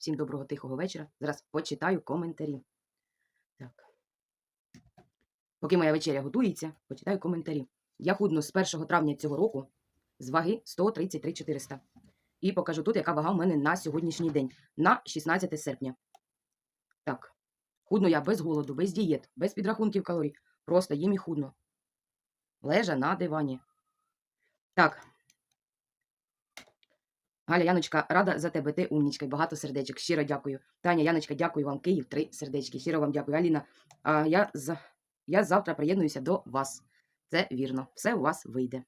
Всім доброго тихого вечора. Зараз почитаю коментарі. Так. Поки моя вечеря готується, почитаю коментарі. Я худну з 1 травня цього року з ваги 133 400. І покажу тут, яка вага в мене на сьогоднішній день, на 16 серпня. Так. Худну я без голоду, без дієт, без підрахунків калорій. Просто їм і худно. Лежа на дивані. Так. Галя, Яночка, рада за тебе. Ти умнічка, і багато сердечок. Щиро дякую. Таня, Яночка, дякую вам. Київ, три сердечки. Щиро вам дякую. Аліна, а, я, за... я завтра приєднуюся до вас. Це вірно. Все у вас вийде.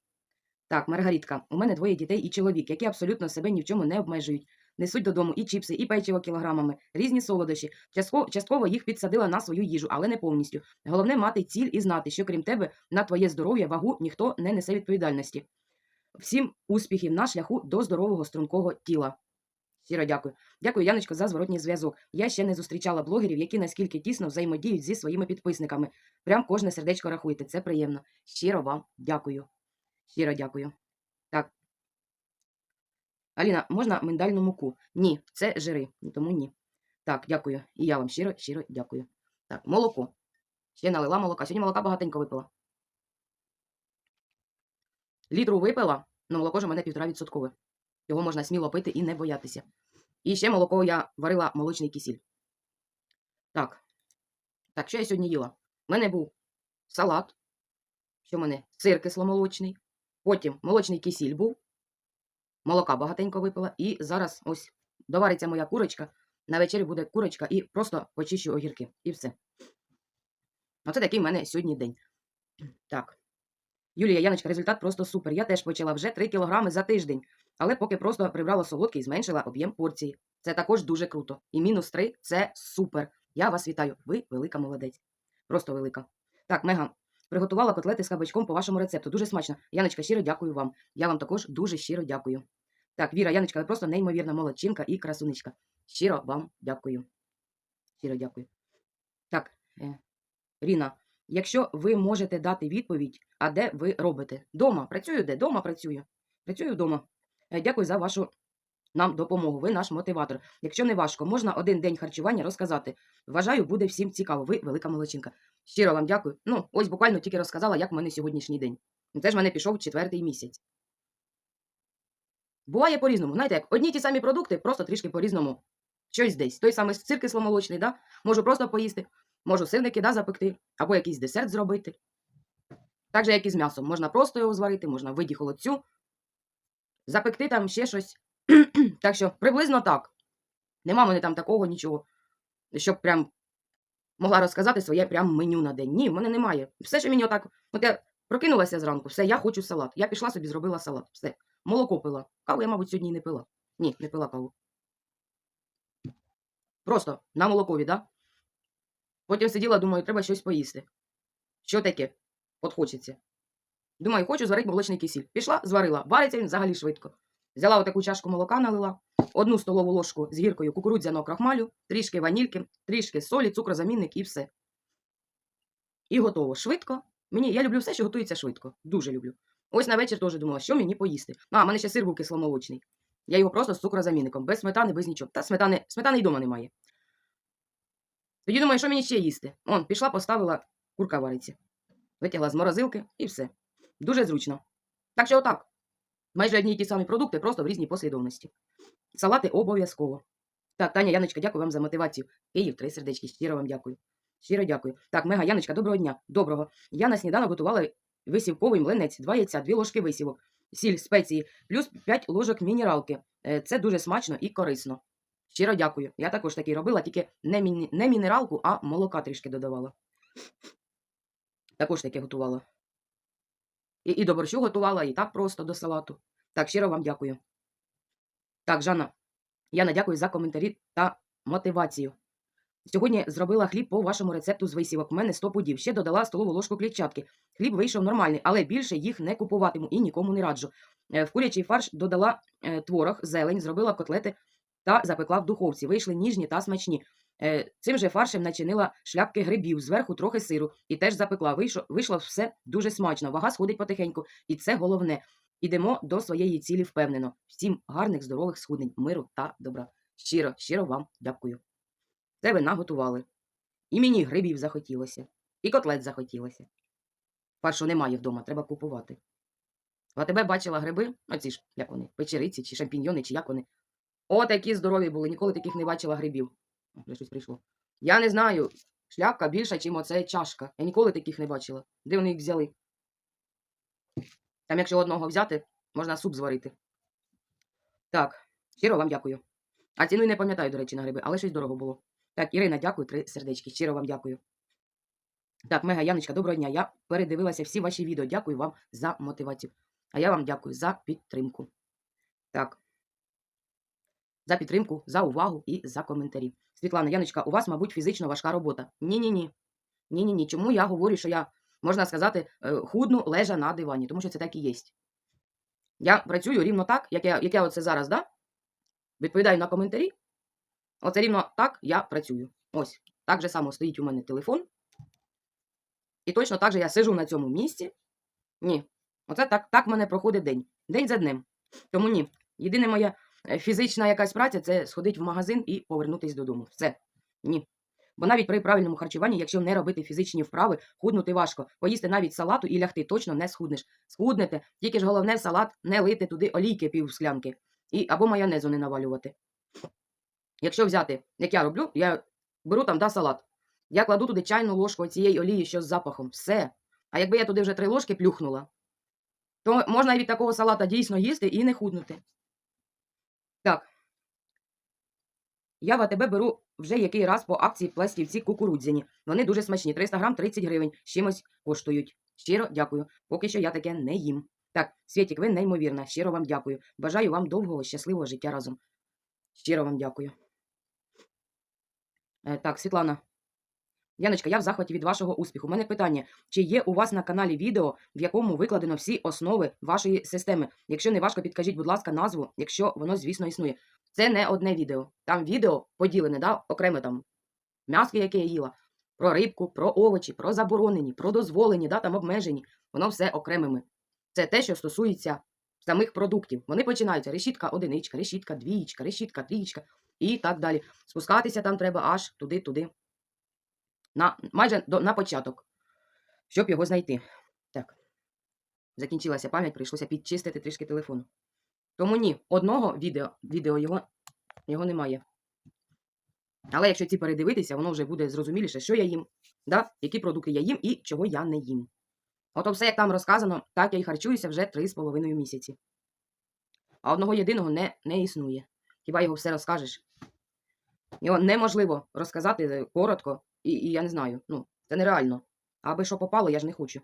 Так, Маргарітка, у мене двоє дітей і чоловік, які абсолютно себе ні в чому не обмежують. Несуть додому і чіпси, і печиво кілограмами, різні солодощі. Частково, частково їх підсадила на свою їжу, але не повністю. Головне мати ціль і знати, що крім тебе на твоє здоров'я, вагу ніхто не несе відповідальності. Всім успіхів на шляху до здорового стрункого тіла. Щиро дякую. Дякую, Яночко, за зворотній зв'язок. Я ще не зустрічала блогерів, які наскільки тісно взаємодіють зі своїми підписниками. Прям кожне сердечко рахуйте. Це приємно. Щиро вам дякую. Щиро дякую. Так. Аліна, можна миндальну муку? Ні, це жири, тому ні. Так, дякую. І я вам щиро, щиро дякую. Так, молоко. Ще налила молока. Сьогодні молока багатенько випила. Літру випила, але молоко ж у мене півтора відсоткове. Його можна сміло пити і не боятися. І ще молоко я варила молочний кисіль. Так. Так, що я сьогодні їла? У мене був салат. Що в мене? Сир кисломолочний. Потім молочний кисіль був. Молока багатенько випила. І зараз ось довариться моя курочка. На вечері буде курочка і просто почищу огірки. І все. Оце такий в мене сьогодні день. Так. Юлія Яночка, результат просто супер. Я теж почала вже 3 кілограми за тиждень, але поки просто прибрала солодкий і зменшила об'єм порції. Це також дуже круто. І мінус 3 – це супер. Я вас вітаю. Ви велика молодець. Просто велика. Так, Мега, приготувала котлети з кабачком по вашому рецепту. Дуже смачно. Яночка, щиро дякую вам. Я вам також дуже щиро дякую. Так, Віра, Яночка, ви просто неймовірна молодчинка і красуничка. Щиро вам дякую. Щиро дякую. Так, е, Ріна, якщо ви можете дати відповідь, а де ви робите? Дома. Працюю де? Дома працюю. Працюю вдома. Е, Дякую за вашу нам допомогу. Ви наш мотиватор. Якщо не важко, можна один день харчування розказати. Вважаю, буде всім цікаво. Ви велика молодчинка. Щиро вам дякую. Ну, ось буквально тільки розказала, як в мене сьогоднішній день. Це ж мене пішов четвертий місяць. Буває по-різному. Знаєте, як одні ті самі продукти, просто трішки по-різному. Щось десь. Той самий сир кисломолочний, да? можу просто поїсти, можу сирники да, запекти, або якийсь десерт зробити. Так же, як і з м'ясом. Можна просто його зварити, можна в виді холодцю, запекти там ще щось. так що приблизно так. Нема мене там такого нічого, щоб прям могла розказати своє прям меню на день. Ні, в мене немає. Все, що мені отак. От я прокинулася зранку, все, я хочу салат. Я пішла собі, зробила салат. Все. Молоко пила. Каву я, мабуть, сьогодні не пила. Ні, не пила каву. Просто на молокові, да? Потім сиділа, думаю, треба щось поїсти. Що таке? От хочеться. Думаю, хочу зварити молочний кисіль. Пішла, зварила. Вариться він взагалі швидко. Взяла отаку чашку молока, налила, одну столову ложку з гіркою кукурудзяного крахмалю, трішки ванільки, трішки солі, цукрозамінник і все. І готово. Швидко. Мені, я люблю все, що готується швидко. Дуже люблю. Ось на вечір теж думала, що мені поїсти. А, в мене ще сир був кисломолочний. Я його просто з цукрозамінником, без сметани, без нічого. Та сметани, сметани й дома немає. Тоді думаю, що мені ще їсти. Он, пішла, поставила, курка вариться. Витягла з морозилки і все. Дуже зручно. Так що отак. Майже одні й ті самі продукти, просто в різній послідовності. Салати обов'язково. Так, Таня, Яночка, дякую вам за мотивацію. Київ, три сердечки. Щиро вам дякую. Щиро дякую. Так, Мега, Яночка, доброго дня. Доброго. Я на сніданок готувала висівковий млинець, два яйця, дві ложки висівок, сіль, спеції, плюс 5 ложок мінералки. Е, Це дуже смачно і корисно. Щиро дякую. Я також такий робила, тільки не, міні... не мінералку, а молока трішки додавала. Також таке готувала. І, і до борщу готувала, і так просто до салату. Так, щиро вам дякую. Так, Жанна, Яна, дякую за коментарі та мотивацію. Сьогодні зробила хліб по вашому рецепту з висівок. У мене 100 пудів. Ще додала столову ложку клітчатки. Хліб вийшов нормальний, але більше їх не купуватиму і нікому не раджу. Е, В курячий фарш додала е, творог, зелень, зробила котлети та запекла в духовці. Вийшли ніжні та смачні. Е, Цим же фаршем начинила шляпки грибів, зверху трохи сиру і теж запекла. Вийшло, вийшло все дуже смачно. Вага сходить потихеньку, і це головне. Ідемо до своєї цілі впевнено. Всім гарних, здорових схуднень, миру та добра. Щиро, щиро вам дякую. Це ви наготували. І мені грибів захотілося, і котлет захотілося. Фаршу немає вдома, треба купувати. А тебе бачила гриби, оці ж, як вони, печериці чи шампіньйони, чи як вони. О, такі здорові були, ніколи таких не бачила грибів. Вже щось прийшло. Я не знаю, шляпка більша, ніж оце чашка. Я ніколи таких не бачила. Де вони їх взяли? Там, якщо одного взяти, можна суп зварити. Так, щиро вам дякую. А ціну не пам'ятаю, до речі, на гриби, але щось дорого було. Так, Ірина, дякую, три сердечки. Щиро вам дякую. Так, Мега Яночка, доброго дня. Я передивилася всі ваші відео. Дякую вам за мотивацію. А я вам дякую за підтримку. Так. За підтримку, за увагу і за коментарі. Світлана Яночка, у вас, мабуть, фізично важка робота. Ні-ні-ні. Ні-ні-ні. Чому я говорю, що я, можна сказати, е, худну лежа на дивані, тому що це так і є. Я працюю рівно так, як я, як я оце зараз, да? Відповідаю на коментарі. Оце рівно так я працюю. Ось. Так же само стоїть у мене телефон. І точно так же я сижу на цьому місці. Ні. Оце так, так в мене проходить день. День за днем. Тому ні. Єдина моя е, фізична якась праця це сходити в магазин і повернутися додому. Все. Ні. Бо навіть при правильному харчуванні, якщо не робити фізичні вправи, худнути важко. Поїсти навіть салату і лягти точно не схуднеш. Схуднете, тільки ж головне салат не лити туди олійки пів склянки. І, або майонезу не навалювати. Якщо взяти, як я роблю, я беру там да, салат. Я кладу туди чайну ложку цієї олії, що з запахом. Все. А якби я туди вже три ложки плюхнула, то можна і від такого салата дійсно їсти і не худнути. Так. Я в беру вже який раз по акції пластівці кукурудзяні. Вони дуже смачні. 300 грам 30 гривень. з Чимось коштують. Щиро дякую. Поки що я таке не їм. Так, Світік, ви неймовірна. Щиро вам дякую. Бажаю вам довгого, щасливого життя разом. Щиро вам дякую. Е, так, Світлана. Яночка, я в захваті від вашого успіху. У мене питання: чи є у вас на каналі відео, в якому викладено всі основи вашої системи? Якщо не важко, підкажіть, будь ласка, назву, якщо воно, звісно, існує. Це не одне відео. Там відео поділене, да? окремо там м'ясо, яке я їла, про рибку, про овочі, про заборонені, про дозволені, да? там обмежені. Воно все окремими. Це те, що стосується самих продуктів. Вони починаються решітка одиничка, решітка двієчка, решітка трієчка і так далі. Спускатися там треба аж туди-туди. На, майже до, на початок, щоб його знайти. Так. Закінчилася пам'ять, прийшлося підчистити трішки телефону. Тому ні, одного відео, відео його, його немає. Але якщо ці передивитися, воно вже буде зрозуміліше, що я їм, да? які продукти я їм і чого я не їм. Ото все, як там розказано, так я і харчуюся вже 3,5 місяці. А одного єдиного не, не існує. Хіба його все розкажеш? Його неможливо розказати е, коротко, і, і я не знаю. Ну, це нереально. Аби що попало, я ж не хочу.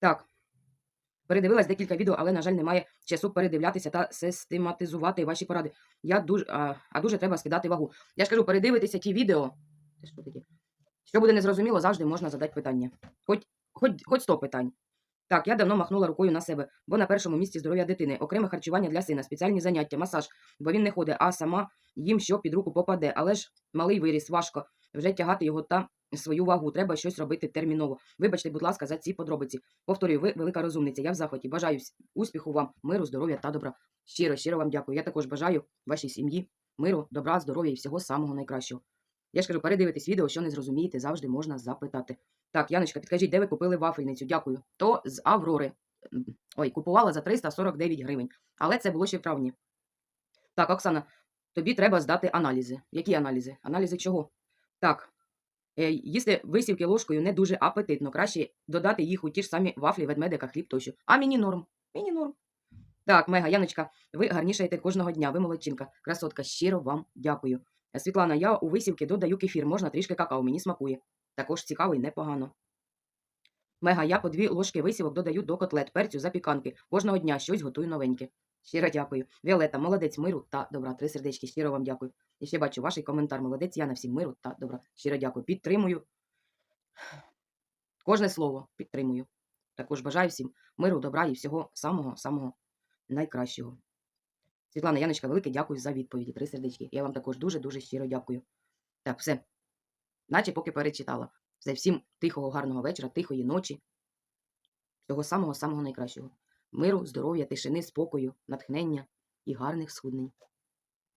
Так. Передивилась декілька відео, але, на жаль, немає часу передивлятися та систематизувати ваші поради. Я дуже, а, а дуже треба скидати вагу. Я ж кажу, передивитися ті відео. Що таке? Що буде незрозуміло, завжди можна задати питання. Хоч, хоч, хоч 100 питань. Так, я давно махнула рукою на себе, бо на першому місці здоров'я дитини, окреме харчування для сина, спеціальні заняття, масаж, бо він не ходить, а сама їм що під руку попаде. Але ж малий виріс, важко вже тягати його та свою вагу. Треба щось робити терміново. Вибачте, будь ласка, за ці подробиці. Повторюю, ви велика розумниця. Я в захваті. Бажаю успіху вам, миру, здоров'я та добра. Щиро, щиро вам дякую. Я також бажаю вашій сім'ї миру, добра, здоров'я і всього самого найкращого. Я ж кажу, передивитись відео, що не зрозумієте, завжди можна запитати. Так, Яночка, підкажіть, де ви купили вафельницю? Дякую. То з Аврори. Ой, купувала за 349 гривень. Але це було ще в травні. Так, Оксана, тобі треба здати аналізи. Які аналізи? Аналізи чого? Так. Е, їсти висівки ложкою не дуже апетитно. Краще додати їх у ті ж самі вафлі, ведмедика, хліб тощо. А мені норм. Мені норм. Так, Мега, Яночка, ви гарнішаєте кожного дня. Ви молодчинка. Красотка, щиро вам дякую. Е, Світлана, я у висівки додаю кефір, можна трішки какао, мені смакує. Також цікаво і непогано. Мега, я по дві ложки висівок додаю до котлет, перцю, запіканки. Кожного дня щось готую новеньке. Щиро дякую. Віолета, молодець миру та добра. Три сердечки, щиро вам дякую. І ще бачу ваш коментар. Молодець, я на всім миру та добра. Щиро дякую. Підтримую. Кожне слово підтримую. Також бажаю всім миру, добра і всього самого-самого найкращого. Світлана Яночка, велике дякую за відповіді. Три сердечки. Я вам також дуже-дуже щиро дякую. Так, все. Наче поки перечитала. Все, всім тихого, гарного вечора, тихої ночі. Всього самого-самого найкращого. Миру, здоров'я, тишини, спокою, натхнення і гарних схуднень.